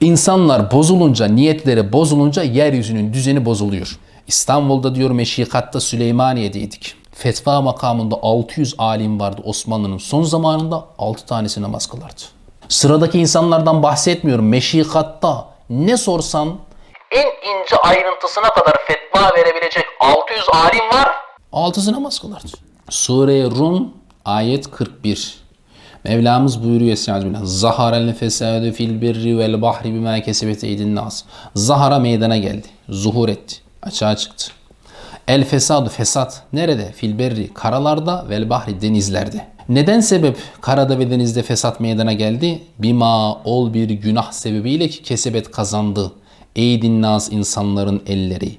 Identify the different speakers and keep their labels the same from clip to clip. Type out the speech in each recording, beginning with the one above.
Speaker 1: İnsanlar bozulunca, niyetleri bozulunca yeryüzünün düzeni bozuluyor. İstanbul'da diyor Meşikat'ta Süleymaniye'deydik. Fetva makamında 600 alim vardı Osmanlı'nın son zamanında 6 tanesi namaz kılardı. Sıradaki insanlardan bahsetmiyorum. Meşikat'ta ne sorsan en ince ayrıntısına kadar fetva verebilecek 600 alim var. Altısı namaz kılardı. Sure Rum ayet 41. Mevlamız buyuruyor Estağfirullah. Zaharel fesadu fil birri vel bahri bima kesebet eydin nas. Zahara meydana geldi. Zuhur etti. Açığa çıktı. El fesadu fesat nerede? Fil berri karalarda vel bahri denizlerde. Neden sebep karada ve denizde fesat meydana geldi? Bima ol bir günah sebebiyle ki kesebet kazandı. Eydin nas insanların elleri.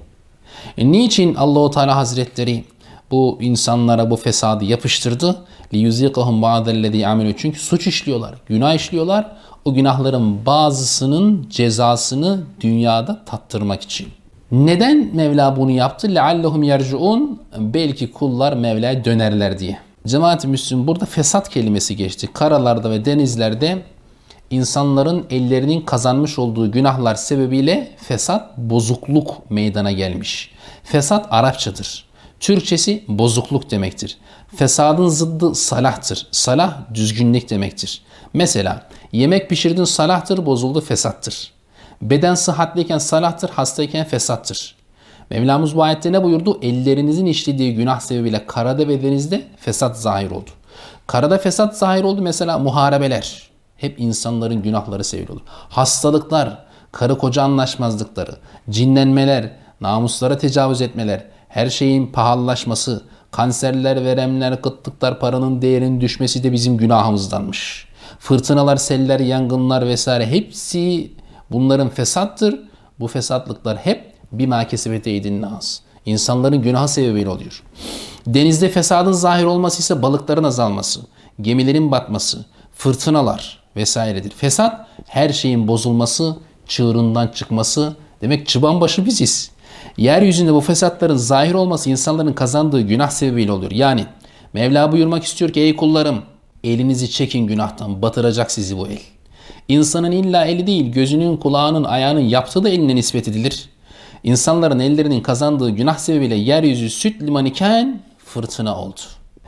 Speaker 1: E, niçin Allahu Teala Hazretleri bu insanlara bu fesadı yapıştırdı? liyuziqahum ba'dellezî amilu. Çünkü suç işliyorlar, günah işliyorlar. O günahların bazısının cezasını dünyada tattırmak için. Neden Mevla bunu yaptı? Leallehum yercuun. Belki kullar Mevla'ya dönerler diye. Cemaat-i Müslüm burada fesat kelimesi geçti. Karalarda ve denizlerde insanların ellerinin kazanmış olduğu günahlar sebebiyle fesat, bozukluk meydana gelmiş. Fesat Arapçadır. Türkçesi bozukluk demektir. Fesadın zıddı salahtır. Salah düzgünlük demektir. Mesela yemek pişirdin salahtır, bozuldu fesattır. Beden sıhhatliyken salahtır, hastayken fesattır. Mevlamız bu ayette ne buyurdu? Ellerinizin işlediği günah sebebiyle karada ve denizde fesat zahir oldu. Karada fesat zahir oldu mesela muharebeler. Hep insanların günahları sebebi olur. Hastalıklar, karı koca anlaşmazlıkları, cinlenmeler, namuslara tecavüz etmeler, her şeyin pahalılaşması, kanserler, veremler, kıtlıklar, paranın değerinin düşmesi de bizim günahımızdanmış. Fırtınalar, seller, yangınlar vesaire hepsi bunların fesattır. Bu fesatlıklar hep bir makesebete edin nas. İnsanların günahı sebebiyle oluyor. Denizde fesadın zahir olması ise balıkların azalması, gemilerin batması, fırtınalar vesairedir. Fesat her şeyin bozulması, çığırından çıkması demek çıban başı biziz. Yeryüzünde bu fesatların zahir olması insanların kazandığı günah sebebiyle oluyor. Yani Mevla buyurmak istiyor ki ey kullarım elinizi çekin günahtan batıracak sizi bu el. İnsanın illa eli değil gözünün, kulağının, ayağının yaptığı da eline nispet edilir. İnsanların ellerinin kazandığı günah sebebiyle yeryüzü süt liman iken fırtına oldu.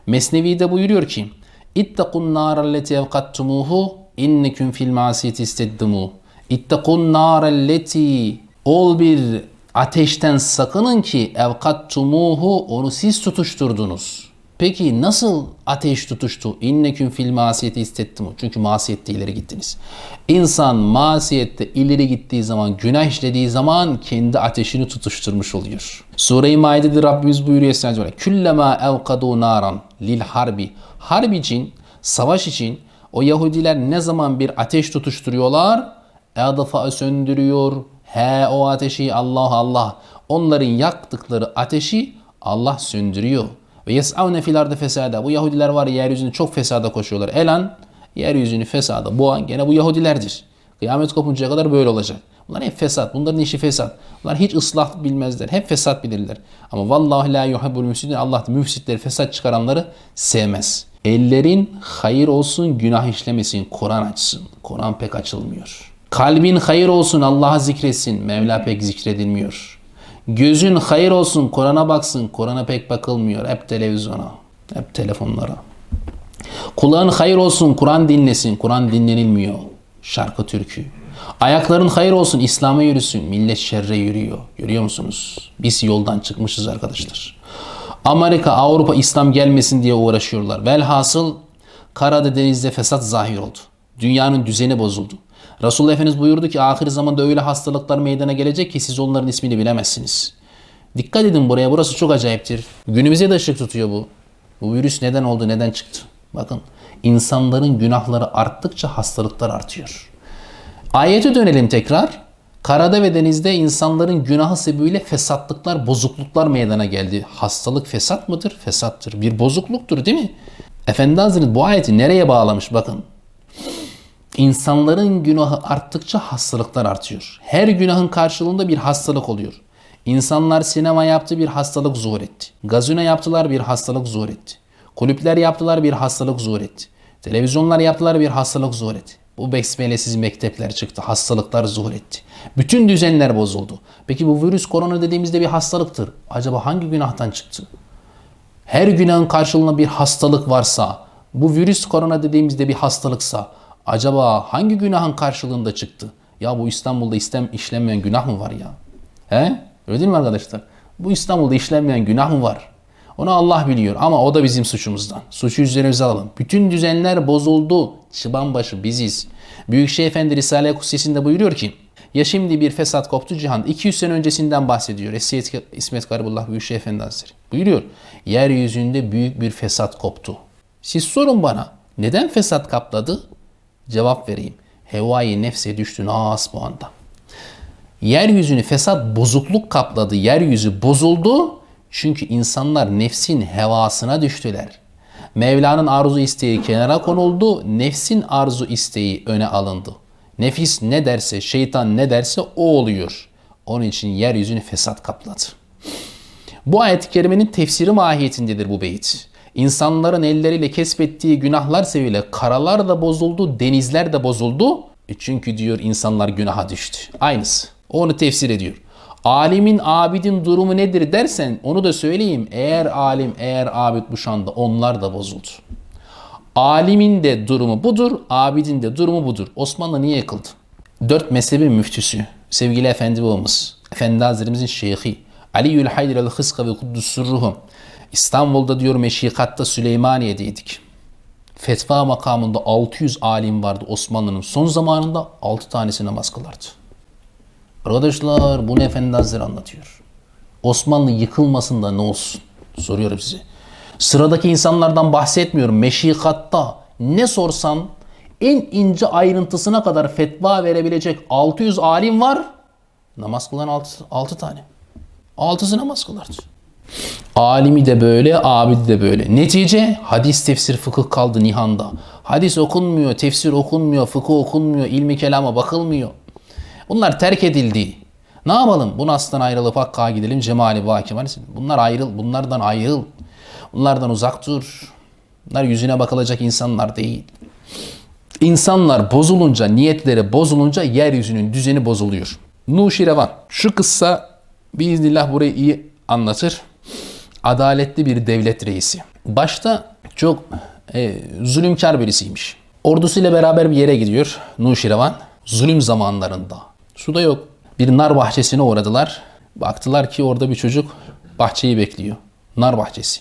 Speaker 1: Mesnevi'de buyuruyor ki İttakun nârelleti evkattumuhu inneküm fil masiyeti isteddimu. İttakun nârelleti ol bir ateşten sakının ki evkattumuhu onu siz tutuşturdunuz. Peki nasıl ateş tutuştu? İnneküm fil masiyeti istettim. Çünkü masiyette ileri gittiniz. İnsan masiyette ileri gittiği zaman, günah işlediği zaman kendi ateşini tutuşturmuş oluyor. Sure-i Maide'de Rabbimiz buyuruyor Estağfirullah. Küllema evkadu naran lil harbi. Harp için, savaş için o Yahudiler ne zaman bir ateş tutuşturuyorlar? Edafa söndürüyor. He o ateşi Allah Allah. Onların yaktıkları ateşi Allah söndürüyor. Ve yes'avne fil ardı fesada. Bu Yahudiler var ya yeryüzünde çok fesada koşuyorlar. Elan yeryüzünü fesada boğan gene bu Yahudilerdir. Kıyamet kopuncaya kadar böyle olacak. Bunlar hep fesat. Bunların işi fesat. Bunlar hiç ıslah bilmezler. Hep fesat bilirler. Ama vallahi la yuhibbul müfsidin. Allah müfsitleri, fesat çıkaranları sevmez. Ellerin hayır olsun, günah işlemesin, Kur'an açsın. Kur'an pek açılmıyor. Kalbin hayır olsun, Allah'a zikretsin. Mevla pek zikredilmiyor. Gözün hayır olsun, Kur'an'a baksın. Kur'an'a pek bakılmıyor. Hep televizyona, hep telefonlara. Kulağın hayır olsun, Kur'an dinlesin. Kur'an dinlenilmiyor. Şarkı türkü. Ayakların hayır olsun, İslam'a yürüsün. Millet şerre yürüyor. Görüyor musunuz? Biz yoldan çıkmışız arkadaşlar. Amerika, Avrupa İslam gelmesin diye uğraşıyorlar. Velhasıl karada denizde fesat zahir oldu. Dünyanın düzeni bozuldu. Resulullah Efendimiz buyurdu ki ahir zamanda öyle hastalıklar meydana gelecek ki siz onların ismini bilemezsiniz. Dikkat edin buraya burası çok acayiptir. Günümüze de ışık tutuyor bu. Bu virüs neden oldu neden çıktı? Bakın insanların günahları arttıkça hastalıklar artıyor. Ayete dönelim tekrar. Karada ve denizde insanların günahı sebebiyle fesatlıklar, bozukluklar meydana geldi. Hastalık fesat mıdır? Fesattır. Bir bozukluktur değil mi? Efendi Hazretleri bu ayeti nereye bağlamış bakın. İnsanların günahı arttıkça hastalıklar artıyor. Her günahın karşılığında bir hastalık oluyor. İnsanlar sinema yaptı bir hastalık zuhur etti. Gazino yaptılar bir hastalık zuhur etti. Kulüpler yaptılar bir hastalık zuhur etti. Televizyonlar yaptılar bir hastalık zuhur etti. Bu besmelesiz mektepler çıktı. Hastalıklar zuhur etti. Bütün düzenler bozuldu. Peki bu virüs korona dediğimizde bir hastalıktır. Acaba hangi günahtan çıktı? Her günahın karşılığında bir hastalık varsa, bu virüs korona dediğimizde bir hastalıksa, acaba hangi günahın karşılığında çıktı? Ya bu İstanbul'da istem işlenmeyen günah mı var ya? He? Öyle değil mi arkadaşlar? Bu İstanbul'da işlenmeyen günah mı var? Onu Allah biliyor ama o da bizim suçumuzdan. Suçu üzerimize alalım. Bütün düzenler bozuldu. Çıban başı biziz. Büyükşehir Efendi Risale-i Kutsesi'nde buyuruyor ki ya şimdi bir fesat koptu cihan. 200 sene öncesinden bahsediyor. Esiyet İsmet Garibullah Büyükşehir Efendi Hazretleri. Buyuruyor. Yeryüzünde büyük bir fesat koptu. Siz sorun bana. Neden fesat kapladı? Cevap vereyim. Hevai nefse düştü nas bu anda. Yeryüzünü fesat bozukluk kapladı. Yeryüzü bozuldu. Çünkü insanlar nefsin hevasına düştüler. Mevla'nın arzu isteği kenara konuldu. Nefsin arzu isteği öne alındı. Nefis ne derse, şeytan ne derse o oluyor. Onun için yeryüzünü fesat kapladı. Bu ayet-i kerimenin tefsiri mahiyetindedir bu beyit. İnsanların elleriyle kesbettiği günahlar sebebiyle karalar da bozuldu, denizler de bozuldu. E çünkü diyor insanlar günaha düştü. Aynısı. Onu tefsir ediyor. Alimin, abidin durumu nedir dersen onu da söyleyeyim. Eğer alim, eğer abid bu şanda onlar da bozuldu. Alimin de durumu budur, abidin de durumu budur. Osmanlı niye yıkıldı? Dört mezhebin müftüsü, sevgili Efendi babamız, Efendi Hazretimizin şeyhi, Aliül Hayr el Hıska ve Kuddus Sürruhum. İstanbul'da diyor Meşikat'ta Süleymaniye'deydik. Fetva makamında 600 alim vardı Osmanlı'nın son zamanında 6 tanesi namaz kılardı. Arkadaşlar bunu Efendi Hazretleri anlatıyor. Osmanlı yıkılmasında ne olsun? Soruyorum size. Sıradaki insanlardan bahsetmiyorum. Meşikatta ne sorsan en ince ayrıntısına kadar fetva verebilecek 600 alim var. Namaz kılan 6, 6 tane. 6'sı namaz kılardı. Alimi de böyle, abidi de böyle. Netice hadis, tefsir, fıkıh kaldı nihanda. Hadis okunmuyor, tefsir okunmuyor, fıkıh okunmuyor, ilmi kelama bakılmıyor. Bunlar terk edildi. Ne yapalım? Bu nas'tan ayrılıp Hakk'a gidelim cemali vaki. Bunlar ayrıl, bunlardan ayrıl. Bunlardan uzak dur. Bunlar yüzüne bakılacak insanlar değil. İnsanlar bozulunca, niyetleri bozulunca yeryüzünün düzeni bozuluyor. Nuşirevan. Şu kıssa biiznillah burayı iyi anlatır. Adaletli bir devlet reisi. Başta çok e, zulümkar birisiymiş. Ordusuyla beraber bir yere gidiyor Nuşirevan. Zulüm zamanlarında. Su da yok. Bir nar bahçesine uğradılar. Baktılar ki orada bir çocuk bahçeyi bekliyor. Nar bahçesi.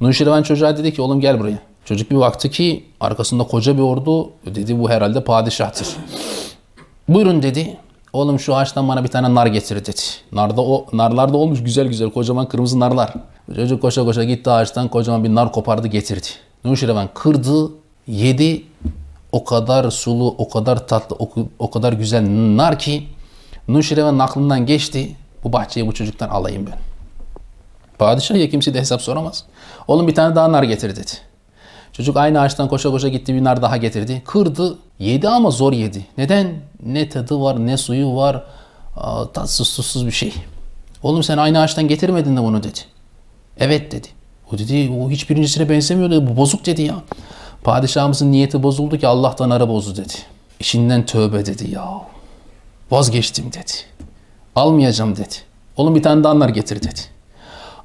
Speaker 1: Nuşirevan çocuğa dedi ki oğlum gel buraya. Çocuk bir baktı ki arkasında koca bir ordu. Dedi bu herhalde padişahtır. Buyurun dedi. Oğlum şu ağaçtan bana bir tane nar getir dedi. Narda o narlar da olmuş güzel güzel kocaman kırmızı narlar. Çocuk koşa koşa gitti ağaçtan kocaman bir nar kopardı getirdi. Nuşirevan kırdı, yedi. O kadar sulu, o kadar tatlı, o, o kadar güzel nar ki Nuşirevan'ın aklından geçti. Bu bahçeyi bu çocuktan alayım ben. Padişah ya kimse de hesap soramaz. Oğlum bir tane daha nar getir dedi. Çocuk aynı ağaçtan koşa koşa gitti bir nar daha getirdi. Kırdı. Yedi ama zor yedi. Neden? Ne tadı var ne suyu var. Aa, tatsız tuzsuz bir şey. Oğlum sen aynı ağaçtan getirmedin de bunu dedi. Evet dedi. O dedi o hiçbirincisine benzemiyor dedi. Bu bozuk dedi ya. Padişahımızın niyeti bozuldu ki Allah'tan ara bozdu dedi. İçinden tövbe dedi ya. Vazgeçtim dedi. Almayacağım dedi. Oğlum bir tane daha nar getir dedi.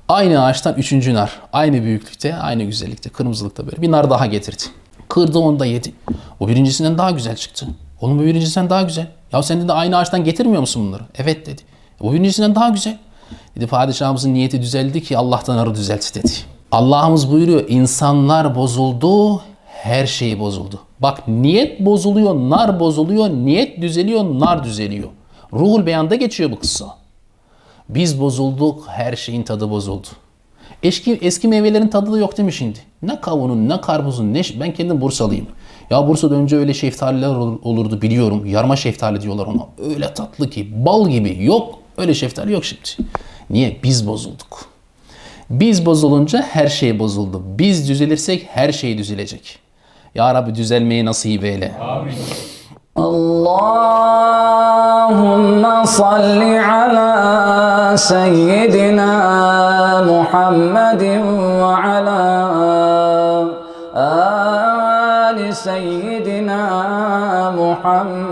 Speaker 1: Aynı ağaçtan üçüncü nar. Aynı büyüklükte, aynı güzellikte, kırmızılıkta böyle. Bir nar daha getirdi. Kırdı onu da yedi. O birincisinden daha güzel çıktı. Oğlum bu birincisinden daha güzel. Ya sen de aynı ağaçtan getirmiyor musun bunları? Evet dedi. Bu birincisinden daha güzel. Dedi padişahımızın niyeti düzeldi ki Allah'tan arı düzeltti dedi. Allah'ımız buyuruyor insanlar bozuldu, her şey bozuldu. Bak niyet bozuluyor, nar bozuluyor, niyet düzeliyor, nar düzeliyor. Ruhul beyanda geçiyor bu kıssa. Biz bozulduk, her şeyin tadı bozuldu. Eski, eski meyvelerin tadı da yok değil mi şimdi? Ne kavunun, ne karpuzun, ne... Ben kendim Bursalıyım. Ya Bursa'da önce öyle şeftaliler ol- olurdu biliyorum. Yarma şeftali diyorlar ona. Öyle tatlı ki, bal gibi. Yok, Öyle şeftali yok şimdi. Niye? Biz bozulduk. Biz bozulunca her şey bozuldu. Biz düzelirsek her şey düzelecek. Ya Rabbi düzelmeyi nasip eyle.
Speaker 2: Amin. Allahümme salli ala seyyidina Muhammedin ve ala ali seyyidina Muhammed.